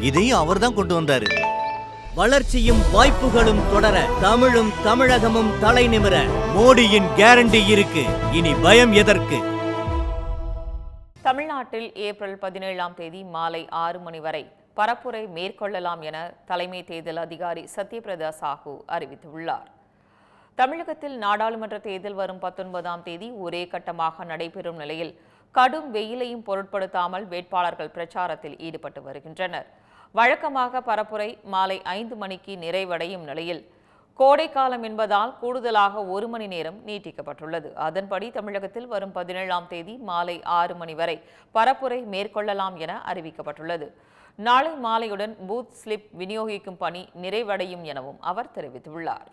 இதையும் அவர் தான் கொண்டு வந்தாரு. வளர்ச்சியும் வாய்ப்புகளும் தொடர தமிழும் தமிழகமும் தலை நிமிர மோடியின் கேரண்டி இருக்கு. இனி பயம் எதற்கு? தமிழ்நாட்டில் ஏப்ரல் பதினேழாம் தேதி மாலை ஆறு மணி வரை பரப்புரை மேற்கொள்ளலாம் என தலைமை தேர்தல் அதிகாரி சத்யபிரதா சாஹூ அறிவித்துள்ளார். தமிழகத்தில் நாடாளுமன்ற தேர்தல் வரும் பத்தொன்பதாம் தேதி ஒரே கட்டமாக நடைபெறும் நிலையில் கடும் வெயிலையும் பொருட்படுத்தாமல் வேட்பாளர்கள் பிரச்சாரத்தில் ஈடுபட்டு வருகின்றனர். வழக்கமாக பரப்புரை மாலை ஐந்து மணிக்கு நிறைவடையும் நிலையில் கோடைக்காலம் என்பதால் கூடுதலாக ஒரு மணி நேரம் நீட்டிக்கப்பட்டுள்ளது. அதன்படி தமிழகத்தில் வரும் பதினேழாம் தேதி மாலை ஆறு மணி வரை பரப்புரை மேற்கொள்ளலாம் என அறிவிக்கப்பட்டுள்ளது. நாளை மாலையுடன் பூத் ஸ்லிப் விநியோகிக்கும் பணி நிறைவடையும் எனவும் அவர் தெரிவித்துள்ளார்.